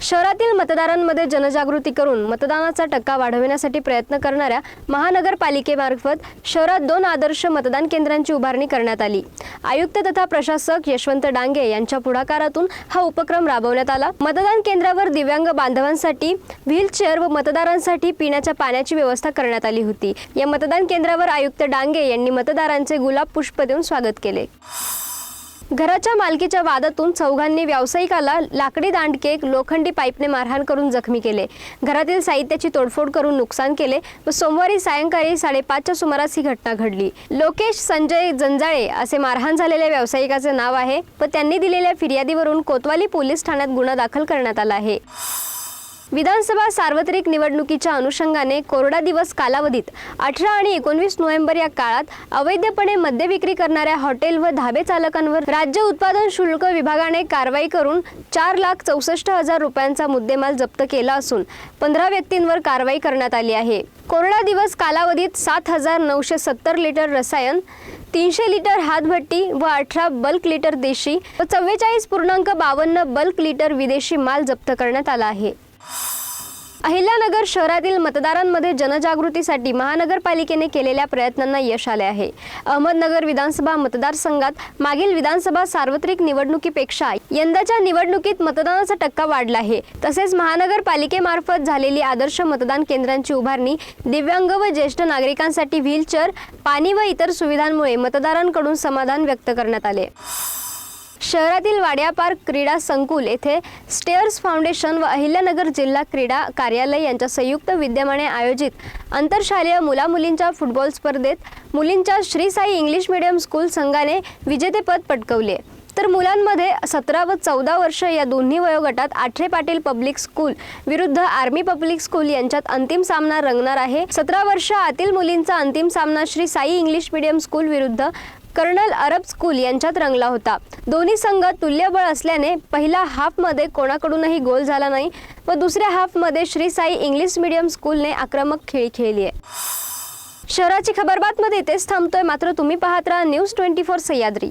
शहरातील मतदारांमध्ये जनजागृती करून मतदानाचा टक्का वाढविण्यासाठी प्रयत्न करणाऱ्या महानगरपालिकेमार्फत शहरात दोन आदर्श मतदान केंद्रांची उभारणी करण्यात आली. आयुक्त तथा प्रशासक यशवंत डांगे यांच्या पुढाकारातून हा उपक्रम राबवण्यात आला. मतदान केंद्रावर दिव्यांग बांधवांसाठी व्हीलचेअर व मतदारांसाठी पिण्याच्या पाण्याची व्यवस्था करण्यात आली होती. या मतदान केंद्रावर आयुक्त डांगे यांनी मतदारांचे गुलाब पुष्प देऊन स्वागत केले. घराच्या मालकीच्या वादातून चौघांनी व्यावसायिकाला लाकडी दांडके लोखंडी पाईपने मारहाण करून जखमी केले. घरातील साहित्याची तोडफोड करून नुकसान केले व सोमवारी सायंकाळी साडेपाचच्या सुमारास ही घटना घडली. लोकेश संजय जंजाळे असे मारहाण झालेल्या व्यावसायिकाचे नाव आहे व त्यांनी दिलेल्या फिर्यादीवरून कोतवाली पोलीस ठाण्यात गुन्हा दाखल करण्यात आला आहे. विधानसभा सार्वत्रिक निवडणुकीच्या अनुषंगाने कोरडा दिवस कालावधीत अठरा आणि एकोणवीस नोव्हेंबर या काळात अवैधपणे मद्य विक्री करणाऱ्या हॉटेल व धाबे चालकांवर राज्य उत्पादन शुल्क विभागाने कारवाई करून चार लाख चौसष्ट हजार रुपयांचा मुद्देमाल जप्त केला असून पंधरा व्यक्तींवर कारवाई करण्यात आली आहे. कोरडा दिवस कालावधीत सात हजार नऊशे सत्तर लिटर रसायन तीनशे लिटर हातभट्टी व अठरा बल्क लिटर देशी व चव्वेचाळीस पूर्णांक बावन्न बल्क लिटर विदेशी माल जप्त करण्यात आला आहे. अहिल्यानगर शहरातील मतदारांमध्ये जनजागृतीसाठी महानगरपालिकेने केलेल्या प्रयत्नांना यश आले आहे. अहमदनगर विधानसभा मतदारसंघात मागील विधानसभा सार्वत्रिक निवडणुकीपेक्षा यंदाच्या निवडणुकीत मतदानाचा टक्का वाढला आहे. तसेच महानगरपालिकेमार्फत झालेली आदर्श मतदान केंद्रांची उभारणी दिव्यांग व ज्येष्ठ नागरिकांसाठी व्हीलचेअर पाणी व इतर सुविधांमुळे मतदारांकडून समाधान व्यक्त करण्यात आले. शहरातील वाडिया पार्क क्रीडा संकुल येथे स्टेअर्स फाउंडेशन व अहिल्यानगर जिल्हा क्रीडा कार्यालय यांच्या संयुक्त विद्यमाने आयोजित आंतरशालेय मुलामुलींच्या फुटबॉल स्पर्धेत मुलींच्या Shri Sai English medium school संघाने विजेतेपद पटकवले. तर मुलांमध्ये सतरा व चौदा वर्ष या दोन्ही वयोगटात आठरे पाटील पब्लिक स्कूल विरुद्ध आर्मी पब्लिक स्कूल यांच्यात अंतिम सामना रंगणार आहे. सतरा वर्ष आतील मुलींचा अंतिम सामना Shri Sai English medium school विरुद्ध कर्नल अरब स्कूल यांच्यात रंगला होता. दोन्ही संघ तुल्यबळ असल्याने पहिल्या हाफमध्ये कोणाकडूनही गोल झाला नाही व दुसऱ्या हाफमध्ये श्री साई इंग्लिश मीडियम स्कूलने आक्रमक खेळी खेळली आहे. शहराची खबरबातमध्ये इथेच थांबतोय. मात्र तुम्ही पाहत राहा न्यूज ट्वेंटी फोर सह्याद्री.